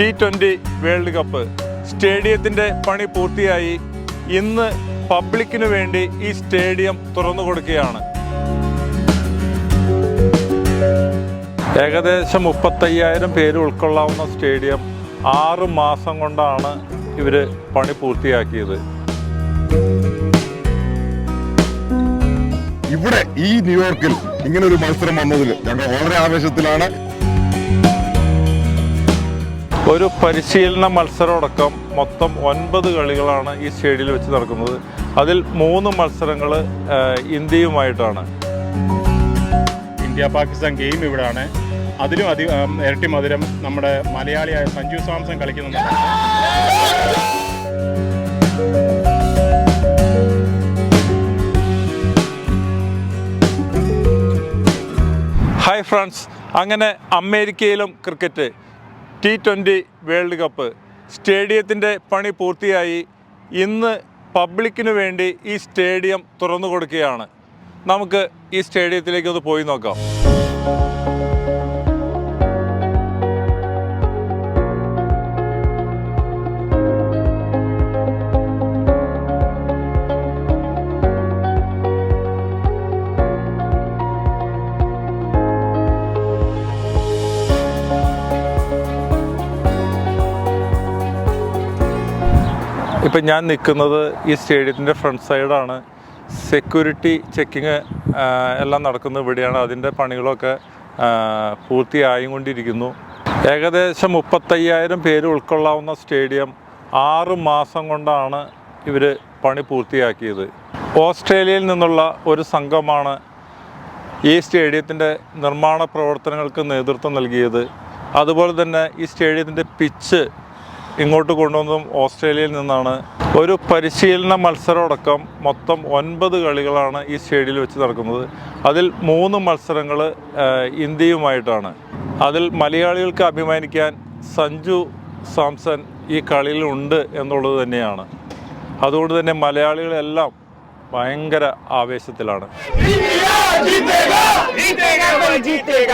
T twenty world cup സ്റ്റേഡിയത്തിന്റെ പണി പൂർത്തിയായി. ഇന്ന് പബ്ലിക്കിനു വേണ്ടി ഈ സ്റ്റേഡിയം തുറന്നു കൊടുക്കുകയാണ്. ഏകദേശം മുപ്പത്തയ്യായിരം പേര് ഉൾക്കൊള്ളാവുന്ന സ്റ്റേഡിയം ആറ് മാസം കൊണ്ടാണ് ഇവർ പണി പൂർത്തിയാക്കിയത്. ഇവിടെ ഈ ന്യൂയോർക്കിൽ ഇങ്ങനെ ഒരു മത്സരം വന്നതിൽ ഞങ്ങൾ വളരെ ആവേശത്തിലാണ്. ഒരു പരിശീലന മത്സരമടക്കം മൊത്തം ഒൻപത് കളികളാണ് ഈ സ്റ്റേഡിയത്തിൽ വെച്ച് നടക്കുന്നത്. അതിൽ മൂന്ന് മത്സരങ്ങൾ ഇന്ത്യയുമായിട്ടാണ്. ഇന്ത്യ പാകിസ്ഥാൻ ഗെയിം ഇവിടെയാണ് അതിലും അതി ഇരട്ടി മധുരം നമ്മുടെ മലയാളിയായ സഞ്ജു സാംസൺ കളിക്കുന്നുണ്ട്. Hi friends. അങ്ങനെ അമേരിക്കയിലും cricket. T twenty world cup സ്റ്റേഡിയത്തിന്റെ പണി പൂർത്തിയായി. ഇന്ന് പബ്ലിക്കിനു വേണ്ടി ഈ സ്റ്റേഡിയം തുറന്നു കൊടുക്കുകയാണ് നമുക്ക് ഈ സ്റ്റേഡിയത്തിലേക്ക് ഒന്ന് പോയി നോക്കാം. ഇപ്പം ഞാൻ നിൽക്കുന്നത് ഈ സ്റ്റേഡിയത്തിന്റെ ഫ്രണ്ട് സൈഡാണ്. സെക്യൂരിറ്റി ചെക്കിങ് എല്ലാം നടക്കുന്നത് ഇവിടെയാണ്. അതിന്റെ പണികളൊക്കെ പൂർത്തിയായും കൊണ്ടിരിക്കുന്നു ഏകദേശം മുപ്പത്തയ്യായിരം പേര് ഉൾക്കൊള്ളാവുന്ന സ്റ്റേഡിയം ആറ് മാസം കൊണ്ടാണ് ഇവർ പണി പൂർത്തിയാക്കിയത്. ഓസ്ട്രേലിയയിൽ നിന്നുള്ള ഒരു സംഘമാണ് ഈ സ്റ്റേഡിയത്തിന്റെ നിർമ്മാണ പ്രവർത്തനങ്ങൾക്ക് നേതൃത്വം നൽകിയത്. അതുപോലെ തന്നെ ഈ സ്റ്റേഡിയത്തിന്റെ പിച്ച് ഇങ്ങോട്ട് കൊണ്ടുവന്നതും ഓസ്ട്രേലിയയിൽ നിന്നാണ്. ഒരു പരിശീലന മത്സരമടക്കം മൊത്തം ഒൻപത് കളികളാണ് ഈ സ്റ്റേഡിയയിൽ വെച്ച് നടക്കുന്നത്. അതിൽ മൂന്ന് മത്സരങ്ങൾ ഇന്ത്യയുമായിട്ടാണ്. അതിൽ മലയാളികൾക്ക് അഭിമാനിക്കാൻ സഞ്ജു സാംസൺ ഈ കളിയിലുണ്ട് എന്നുള്ളത് തന്നെയാണ്. അതുകൊണ്ട് തന്നെ മലയാളികളെല്ലാം ഭയങ്കര ആവേശത്തിലാണ്. ജീതേഗ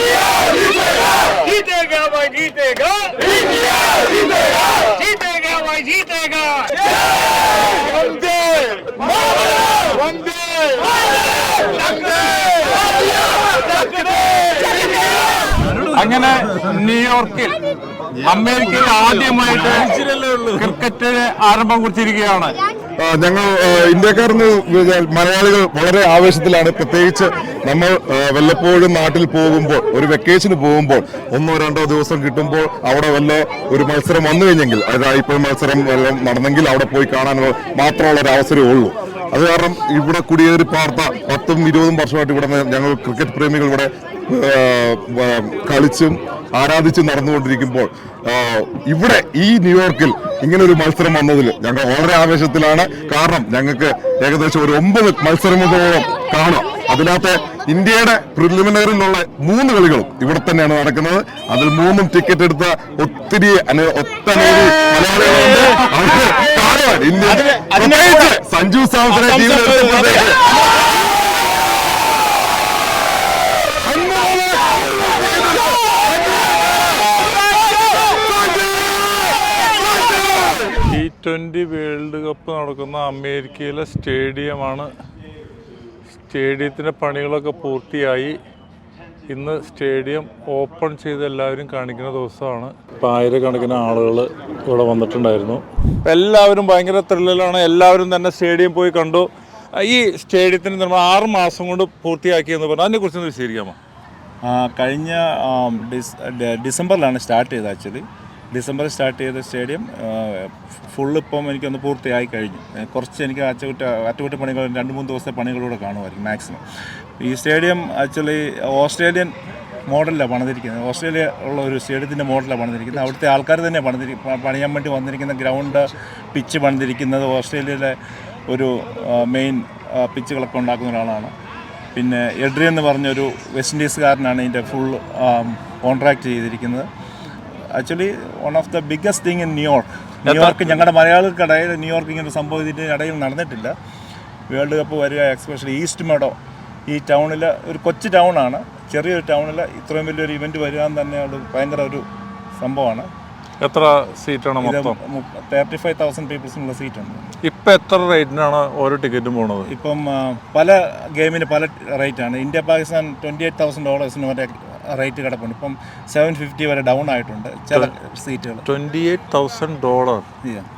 जीतेगा इंडिया जीतेगा जीतेगा भाई जीतेगा इंडिया जीतेगा जीतेगा भाई जीतेगा इंडिया जीतेगा जीतेगा भाई जीतेगा वंदे वंदे അങ്ങനെ ന്യൂയോർക്കിൽ അമേരിക്കയിൽ ആദ്യമായിട്ട് ക്രിക്കറ്റ് ആരംഭം കുറിച്ചിരിക്കുകയാണ് ആ, ഞങ്ങൾ ഇന്ത്യക്കാർ മലയാളികൾ വളരെ ആവേശത്തിലാണ്. പ്രത്യേകിച്ച് നമ്മൾ വല്ലപ്പോഴും നാട്ടിൽ പോകുമ്പോൾ ഒരു വെക്കേഷന് പോകുമ്പോൾ ഒന്നോ രണ്ടോ ദിവസം കിട്ടുമ്പോൾ അവിടെ വല്ല ഒരു മത്സരം വന്നു കഴിഞ്ഞെങ്കിൽ അതായത് ഇപ്പോൾ മത്സരം വല്ലതും നടന്നെങ്കിൽ അവിടെ പോയി കാണാൻ മാത്രമുള്ള ഒരു അവസരമേ ഉള്ളൂ. അത് കാരണം ഇവിടെ കുടിയേറി പാർത്ത പത്തും ഇരുപതും വർഷമായിട്ട് ഇവിടെ ഞങ്ങൾ ക്രിക്കറ്റ് പ്രേമികൾ ഇവിടെ കളിച്ചും ആരാധിച്ചും നടന്നുകൊണ്ടിരിക്കുമ്പോൾ ഇവിടെ ഈ ന്യൂയോർക്കിൽ ഇങ്ങനെ ഒരു മത്സരം വന്നതിൽ ഞങ്ങൾ വളരെ ആവേശത്തിലാണ്. കാരണം ഞങ്ങൾക്ക് ഏകദേശം ഒരു ഒമ്പത് മത്സരങ്ങളോളം കാണാം. അതിനകത്ത് ഇന്ത്യയുടെ പ്രിലിമിനറിയിലുള്ള മൂന്ന് കളികളും ഇവിടെ തന്നെയാണ് നടക്കുന്നത്. അതിൽ മൂന്നും ടിക്കറ്റ് എടുത്ത ഒത്തിരി ഒത്തനവധി മലയാളികളുണ്ട്. കാണുവാൻ ഇന്ത്യ സഞ്ജു സാംസനെ ടീമിലെടുത്തപ്പോഴത്തേക്ക് ടി ട്വന്റി വേൾഡ് കപ്പ് നടക്കുന്ന അമേരിക്കയിലെ സ്റ്റേഡിയമാണ്. സ്റ്റേഡിയത്തിന്റെ പണികളൊക്കെ പൂർത്തിയായി. ഇന്ന് സ്റ്റേഡിയം ഓപ്പൺ ചെയ്ത് എല്ലാവരും കാണിക്കുന്ന ദിവസമാണ്. ഇപ്പം ആയിരക്കണക്കിന് ആളുകൾ ഇവിടെ വന്നിട്ടുണ്ടായിരുന്നു. എല്ലാവരും ഭയങ്കര ത്രില്ലിലാണ്. എല്ലാവരും തന്നെ സ്റ്റേഡിയം പോയി കണ്ടു. ഈ സ്റ്റേഡിയത്തിന് നിർമ്മാണം ആറ് മാസം കൊണ്ട് പൂർത്തിയാക്കിയെന്ന് പറഞ്ഞു. അതിനെക്കുറിച്ച് ഒന്ന് വിശദീകരിക്കാമോ കഴിഞ്ഞ ഡിസംബറിലാണ് സ്റ്റാർട്ട് ചെയ്തത് ആക്ച്വലി. ഡിസംബറിൽ സ്റ്റാർട്ട് ചെയ്ത സ്റ്റേഡിയം ഫുൾ ഇപ്പം എനിക്കൊന്ന് പൂർത്തിയായി കഴിഞ്ഞു. കുറച്ച് എനിക്ക് അറ്റകുറ്റ പണികൾ രണ്ട് മൂന്ന് ദിവസത്തെ പണികളൂടെ കാണുമായിരിക്കും മാക്സിമം ഈ സ്റ്റേഡിയം ആക്ച്വലി ഓസ്ട്രേലിയൻ മോഡലിലാണ് പണിതിരിക്കുന്നത്. ഓസ്ട്രേലിയ ഉള്ള ഒരു സ്റ്റേഡിയത്തിന്റെ മോഡലാണ് പണിതിരിക്കുന്നത്. അവിടുത്തെ ആൾക്കാർ തന്നെ പണിതിരി പണിയാൻ വേണ്ടി വന്നിരിക്കുന്ന ഗ്രൗണ്ട് പിച്ച് പണിതിരിക്കുന്നത് ഓസ്ട്രേലിയയിലെ ഒരു മെയിൻ പിച്ചുകളൊക്കെ ഉണ്ടാക്കുന്ന ഒരാളാണ്. പിന്നെ എഡ്രി എന്ന് പറഞ്ഞൊരു വെസ്റ്റ് ഇൻഡീസുകാരനാണ് ഇതിന്റെ ഫുൾ കോൺട്രാക്ട് ചെയ്തിരിക്കുന്നത്. Actually one of the biggest thing in New York New York ഞങ്ങളുടെ മലയാളികൾക്കിടയിൽ ന്യൂയോർക്ക് ഇങ്ങനെ സംഭവം ഇതിന്റെ ഇടയിൽ നടന്നിട്ടില്ല. വേൾഡ് കപ്പ് വരിക എക്സ്പെഷ്യലി ഈസ്റ്റ് മെഡോ ഈ ടൗണിൽ ഒരു കൊച്ചു ടൗണാണ് ചെറിയൊരു ടൗണിൽ ഇത്രയും വലിയൊരു ഇവന്റ് വരിക എന്ന് തന്നെ ഒരു ഭയങ്കര ഒരു സംഭവമാണ്. എത്ര സീറ്റാണ് മൊത്തം? തേർട്ടി ഫൈവ് തൗസൻഡ് പീപ്പിൾസിനുള്ള സീറ്റുണ്ട് ഇപ്പം എത്ര റേറ്റിനാണ് ഓരോ ടിക്കറ്റും പോണത്? ഇപ്പം പല ഗെയിമിന് പല റേറ്റാണ് India Pakistan twenty eight thousand ഡോളേഴ്സിന് വരെ റേറ്റ് കിടപ്പുണ്ട്. ഇപ്പം സെവൻ ഫിഫ്റ്റി വരെ ഡൗൺ ആയിട്ടുണ്ട് ചില സീറ്റുകൾ twenty eight thousand dollar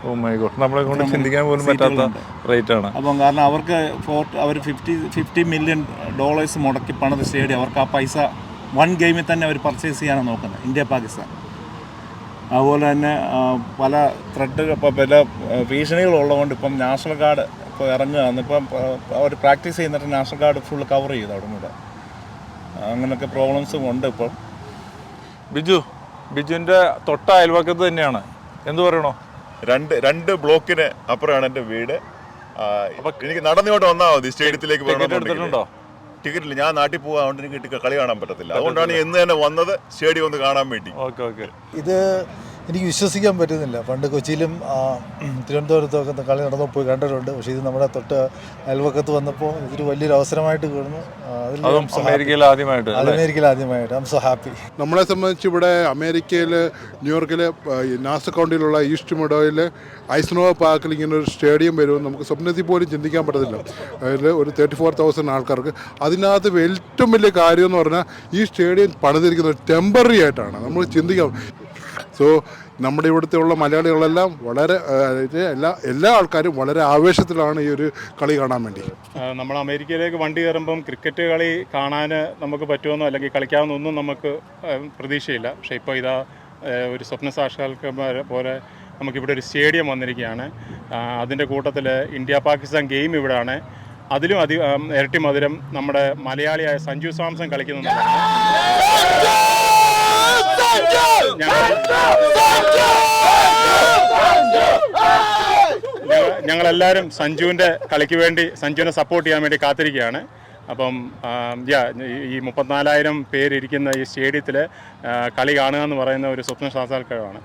oh my God നമ്മളെ കൊണ്ട് ചിന്തിക്കാൻ പോലും പറ്റാത്ത റേറ്റ് ആണ്. അപ്പം കാരണം അവർക്ക് ഫോർ അവർ ഫിഫ്റ്റി ഫിഫ്റ്റി മില്യൺ ഡോളേഴ്സ് മുടക്കി പണിത് സ്റ്റേഡിയം അവർക്ക് ആ പൈസ വൺ ഗെയിമിൽ തന്നെ അവർ പർച്ചേസ് ചെയ്യാനാണ് നോക്കുന്നത്. ഇന്ത്യ പാകിസ്ഥാൻ. അതുപോലെ തന്നെ പല ത്രെഡ് ഇപ്പോൾ പല ഭീഷണികളുള്ളതുകൊണ്ട് ഇപ്പം നാഷണൽ ഗാർഡ് ഇപ്പോൾ ഇറങ്ങുകയാണ്. ഇപ്പം അവർ പ്രാക്ടീസ് ചെയ്യുന്നിട്ട് നാഷണൽ ഗാർഡ് ഫുൾ കവർ ചെയ്തു അവിടെ കൂടെ അങ്ങനെയൊക്കെ പ്രോബ്ലംസും ഉണ്ട് ഇപ്പം. ബിജു ബിജുവിന്റെ തൊട്ട അയൽവക്കത്ത് തന്നെയാണ്. എന്ത് പറയണോ? രണ്ട് രണ്ട് ബ്ലോക്കിന് അപ്പുറമാണ് എന്റെ വീട്. എനിക്ക് നടന്നിങ്ങോട്ട് വന്നാൽ മതി സ്റ്റേഡിയത്തിലേക്ക് ടിക്കറ്റ് എടുത്തിട്ടുണ്ടോ? ടിക്കറ്റ് ഇല്ല ഞാൻ നാട്ടിൽ പോകാൻ അതുകൊണ്ട് എനിക്ക് കളി കാണാൻ പറ്റത്തില്ല. അതുകൊണ്ടാണ് ഇന്ന് തന്നെ വന്നത് സ്റ്റേഡിയം ഒന്ന് കാണാൻ വേണ്ടി. Okay okay. ഇത് എനിക്ക് വിശ്വസിക്കാൻ പറ്റുന്നില്ല. പണ്ട് കൊച്ചിയിലും തിരുവനന്തപുരത്തൊക്കെ കളി നടന്നു പോയി കണ്ടിട്ടുണ്ട് പക്ഷേ ഇത് നമ്മുടെ തൊട്ട് അയൽവക്കത്ത് വന്നപ്പോൾ ഇതൊരു വലിയൊരു അവസരമായിട്ട് I'm അമേരിക്കയിൽ ആദ്യമായിട്ട് അമേരിക്കയിൽ ആദ്യമായിട്ട്. ഐ എം സോ ഹാപ്പി നമ്മളെ സംബന്ധിച്ച് ഇവിടെ അമേരിക്കയിൽ ന്യൂയോർക്കിലെ നാസ് കൗണ്ടിയിലുള്ള ഈസ്റ്റ് മെഡോയിൽ ഐസ്നോ പാർക്കിൽ ഇങ്ങനെ ഒരു സ്റ്റേഡിയം വരുമെന്ന് നമുക്ക് സ്വപ്നത്തിൽ പോലും ചിന്തിക്കാൻ പറ്റത്തില്ല. അതിൽ ഒരു തേർട്ടി ഫോർ തൗസൻഡ് ആൾക്കാർക്ക്. അതിനകത്ത് ഏറ്റവും വലിയ കാര്യം എന്ന് പറഞ്ഞാൽ ഈ സ്റ്റേഡിയം പണിതിരിക്കുന്നത് ടെമ്പററി ആയിട്ടാണ്. നമ്മൾ ചിന്തിക്കാം. സോ നമ്മുടെ ഇവിടുത്തെ ഉള്ള മലയാളികളെല്ലാം വളരെ എല്ലാ എല്ലാ ആൾക്കാരും വളരെ ആവേശത്തിലാണ് ഈ ഒരു കളി കാണാൻ വേണ്ടി. നമ്മൾ അമേരിക്കയിലേക്ക് വണ്ടി കയറുമ്പം ക്രിക്കറ്റ് കളി കാണാൻ നമുക്ക് പറ്റുമെന്നോ അല്ലെങ്കിൽ കളിക്കാമെന്നൊന്നും നമുക്ക് ഏഹ്, പ്രതീക്ഷയില്ല. പക്ഷേ ഇപ്പോൾ ഇതാ ഒരു സ്വപ്ന സാക്ഷാത്കാര പോലെ നമുക്കിവിടെ ഒരു സ്റ്റേഡിയം വന്നിരിക്കുകയാണ്. അതിന്റെ കൂട്ടത്തിൽ ഇന്ത്യ പാകിസ്ഥാൻ ഗെയിം ഇവിടെയാണ് അതിലും അധികം ഇരട്ടി മധുരം നമ്മുടെ മലയാളിയായ സഞ്ജു സാംസൺ കളിക്കുന്നുണ്ടാണ് ഞങ്ങൾ- ഞങ്ങളെല്ലാവരും സഞ്ജുവിന്റെ കളിക്ക് വേണ്ടി സഞ്ജുവിനെ സപ്പോർട്ട് ചെയ്യാൻ വേണ്ടി കാത്തിരിക്കുകയാണ്. അപ്പം യാ ഈ മുപ്പത്തിനാലായിരം പേരിരിക്കുന്ന ഈ സ്റ്റേഡിയത്തിൽ കളി കാണുക എന്ന് പറയുന്ന ഒരു സ്വപ്ന സാക്ഷാത്കാരമാണ്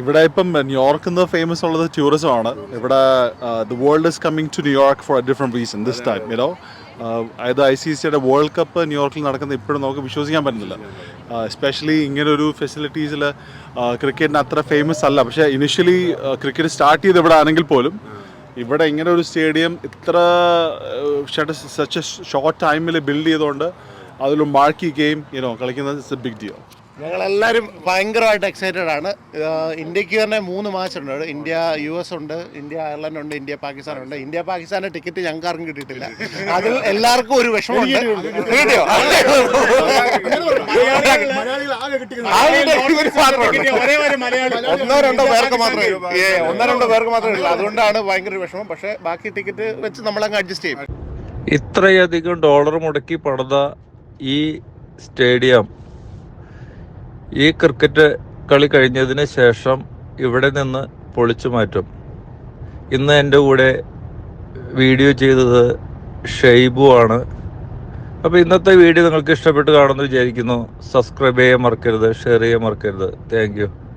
ഇവിടെ ഇപ്പം ന്യൂയോർക്ക് എന്ന് ഫേമസ് ഉള്ളത് ടൂറിസം ആണ്. ഇവിടെ the world is coming to New York for a different reason this time you know അതായത് ഐ സി സിയുടെ വേൾഡ് കപ്പ് ന്യൂയോർക്കിൽ നടക്കുന്ന ഇപ്പോഴും നമുക്ക് വിശ്വസിക്കാൻ പറ്റുന്നില്ല. എസ്പെഷ്യലി ഇങ്ങനൊരു ഫെസിലിറ്റീസിൽ ക്രിക്കറ്റിന് അത്ര ഫേമസ് അല്ല. പക്ഷേ ഇനിഷ്യലി ക്രിക്കറ്റ് സ്റ്റാർട്ട് ചെയ്ത് ഇവിടെ ആണെങ്കിൽ പോലും ഇവിടെ ഇങ്ങനെ ഒരു സ്റ്റേഡിയം ഇത്ര സച്ച് ഷോർട്ട് ടൈമിൽ ബിൽഡ് ചെയ്തുകൊണ്ട് അതിലും മാർക്കി ഗെയിം യുനോ കളിക്കുന്നത് ഇറ്റ്സ് എ ബിഗ് ഡിയോ ഞങ്ങളെല്ലാവരും ഭയങ്കരമായിട്ട് എക്സൈറ്റഡ് ആണ്. ഇന്ത്യയ്ക്ക് തന്നെ മൂന്ന് മാച്ച് ഉണ്ട്. ഇന്ത്യ യു എസ് ഉണ്ട് ഇന്ത്യ അയർലൻഡ് ഉണ്ട് ഇന്ത്യ പാകിസ്ഥാൻ ഉണ്ട്. ഇന്ത്യ പാകിസ്ഥാന്റെ ടിക്കറ്റ് ഞങ്ങൾക്ക് ആർക്കും കിട്ടിയിട്ടില്ല. അതിൽ എല്ലാവർക്കും ഒരു വിഷമമുണ്ട് കിട്ടിയോ. ഒന്നോ രണ്ടോ പേർക്ക് മാത്രമേ ഒന്നോ രണ്ടോ പേർക്ക് മാത്രമേ ഉള്ളൂ. അതുകൊണ്ടാണ് ഭയങ്കര വിഷമം. പക്ഷേ ബാക്കി ടിക്കറ്റ് വെച്ച് നമ്മളങ്ങ് അഡ്ജസ്റ്റ് ചെയ്യും. ഇത്രയധികം ഡോളർ മുടക്കി പണിത ഈ സ്റ്റേഡിയം ഈ ക്രിക്കറ്റ് കളി കഴിഞ്ഞതിന് ശേഷം ഇവിടെ നിന്ന് പൊളിച്ചു മാറ്റും. ഇന്ന് എന്റെ കൂടെ വീഡിയോ ചെയ്തത് ഷെയ്ബു ആണ്. അപ്പോൾ ഇന്നത്തെ വീഡിയോ നിങ്ങൾക്ക് ഇഷ്ടപ്പെട്ട് കാണുമെന്ന് വിചാരിക്കുന്നു. സബ്സ്ക്രൈബ് ചെയ്യാൻ മറക്കരുത് ഷെയർ ചെയ്യാൻ മറക്കരുത്. താങ്ക്